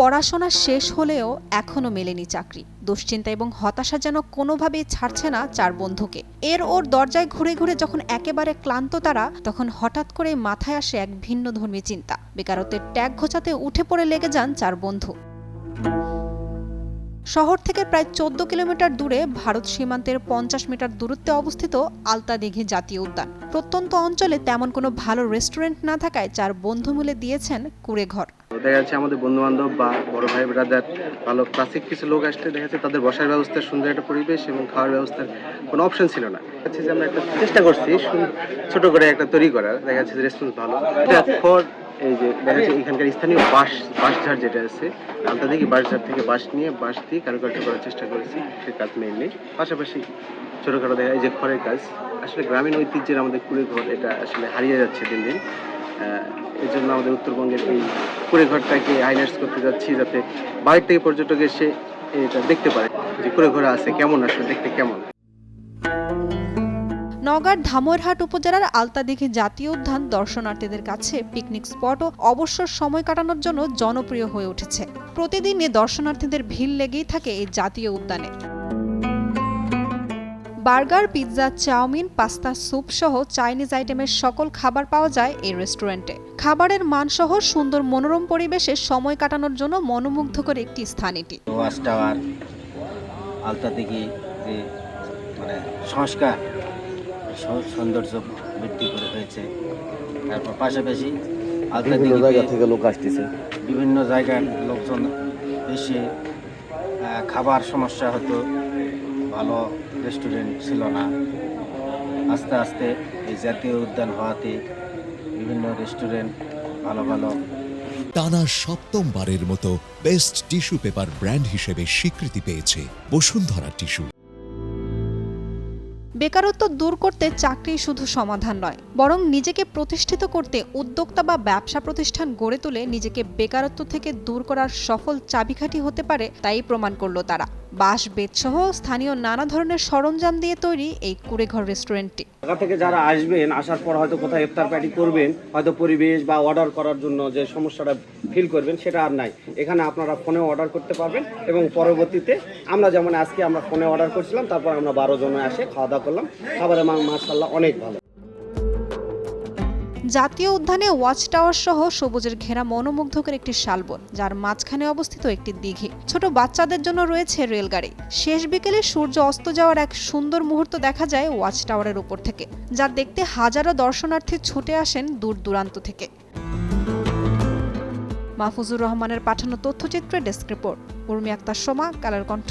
পড়াশোনা শেষ হলেও এখনও মেলেনি চাকরি। দুশ্চিন্তা এবং হতাশা যেন কোনোভাবেই ছাড়ছে না চার বন্ধুকে। এর ওর দরজায় ঘুরে ঘুরে যখন একেবারে ক্লান্ত তারা, তখন হঠাৎ করে মাথায় আসে এক ভিন্ন ধর্মী চিন্তা। বেকারত্বের ট্যাগ ঘোচাতে উঠে পড়ে লেগে যান চার বন্ধু। শহর থেকে প্রায় চোদ্দ কিলোমিটার দূরে ভারত সীমান্তের পঞ্চাশ মিটার দূরত্বে অবস্থিত আলতা দিঘি জাতীয় উদ্যান। প্রত্যন্ত অঞ্চলে তেমন কোনো ভালো রেস্টুরেন্ট না থাকায় চার বন্ধু মিলে দিয়েছেন কুড়ে ঘর দেখা যাচ্ছে আমাদের বন্ধু বান্ধব বা বড় ভাই ব্রাদার, ভালো ক্লাসিক কিছু লোক আসলে দেখা যাচ্ছে তাদের বসার ব্যবস্থা সুন্দর একটা পরিবেশ এবং খাওয়ার ব্যবস্থার কোনো অপশন ছিল না। হচ্ছে যে আমরা একটা চেষ্টা করছি ছোট করে একটা তৈরি করার, দেখা যাচ্ছে যে রেসপন্স ভালো। এই যে দেখা যাচ্ছে এখানকার স্থানীয় বাঁশ বাঁশঝাড় যেটা আছে আলতা দেখি বাঁশঝাড় থেকে বাঁশ নিয়ে বাঁশ দিয়ে কারুকার্য করার চেষ্টা করেছি, সে কাজ মেনলি পাশাপাশি ছোটোখাটো দেখা যায় যে ঘরের কাজ, আসলে গ্রামীণ ঐতিহ্যের আমাদের কুড়ে ঘর, এটা আসলে হারিয়ে যাচ্ছে দিন দিন। এই জন্য আমাদের উত্তরবঙ্গের এই কুড়ে ঘরটাকে হাইলাইটস করতে যাচ্ছি যাতে বাইরে থেকে পর্যটক এসে এটা দেখতে পারে যে কুড়ে ঘর আছে, কেমন আসলে দেখতে কেমন। নগাঁর ধামইরহাট উপজেলার আলতাদিঘি জাতীয় উদ্যান দর্শনার্থীদের কাছে পিকনিক স্পট ও অবসর সময় কাটানোর জন্য জনপ্রিয় হয়ে উঠেছে। প্রতিদিনে দর্শনার্থীদের ভিড় লেগেই থাকে এই জাতীয় উদ্যানে। Burger pizza chowmein pasta soup সহ চাইনিজ আইটেমের সকল খাবার পাওয়া যায় এই রেস্টুরেন্টে। খাবারের মানসহ সুন্দর মনোরম পরিবেশে সময় কাটানোর জন্য মনোমুগ্ধকর একটি স্থান এটি। আলতা যে মানে সংস্কার সৌন্দর্য বৃদ্ধি করে হয়েছে। তারপর পাশাপাশি আলতা বিভিন্ন জায়গা থেকে লোক আসতেছে। বিভিন্ন জায়গার লোকজন এসে খাবার সমস্যা হতো ভালো রেস্টুরেন্ট ছিল না। আস্তে আস্তে এই জাতীয় উদ্যান হওয়াতে বিভিন্ন রেস্টুরেন্ট ভালো ভালো। টানা সপ্তমবারের মতো বেস্ট টিস্যু পেপার ব্র্যান্ড হিসেবে স্বীকৃতি পেয়েছে বসুন্ধরা টিস্যু। বেকারত্ব দূর করতে চাকরি শুধু সমাধান নয় বরং নিজেকে প্রতিষ্ঠিত করতে উদ্যোক্তা বা ব্যবসা প্রতিষ্ঠান গড়ে তুলে নিজেকে বেকারত্ব থেকে দূর করার সফল চাবিকাঠি হতে পারে তাই প্রমাণ করল তারা। বাঁশ বেতসহ স্থানীয় নানা ধরনের সরঞ্জাম দিয়ে তৈরি এই কুড়েঘর রেস্টুরেন্টটি। ঢাকা থেকে যারা আসবেন, আসার পর হয়তো কোথাও ইফতার পার্টি করবেন, হয়তো পরিবেশ বা অর্ডার করার জন্য যে সমস্যাটা ফিল করবেন, সেটা আর নাই। এখানে আপনারা ফোনে অর্ডার করতে পারবেন এবং পরবর্তীতে আমরা যেমন আজকে আমরা ফোনে অর্ডার করছিলাম, তারপর আমরা বারো জনে আসে, খাওয়া দাওয়া করলাম। খাবারের মান মাসাল্লাহ অনেক ভালো। জাতীয় উদ্যানে ওয়াচ টাওয়ার সহ সবুজের ঘেরা মনোমুগ্ধকর একটি শালবন, যার মাঝখানে অবস্থিত একটি দিঘি। ছোট বাচ্চাদের জন্য রয়েছে রেলগাড়ি। শেষ বিকেলে সূর্য অস্ত যাওয়ার এক সুন্দর মুহূর্ত দেখা যায় ওয়াচ টাওয়ারের উপর থেকে, যা দেখতে হাজারো দর্শনার্থী ছুটে আসেন দূর দূরান্ত থেকে। মাহফুজুর রহমানের পাঠানো তথ্যচিত্রে desk report, Urmi Akter Soma, colour কণ্ঠ।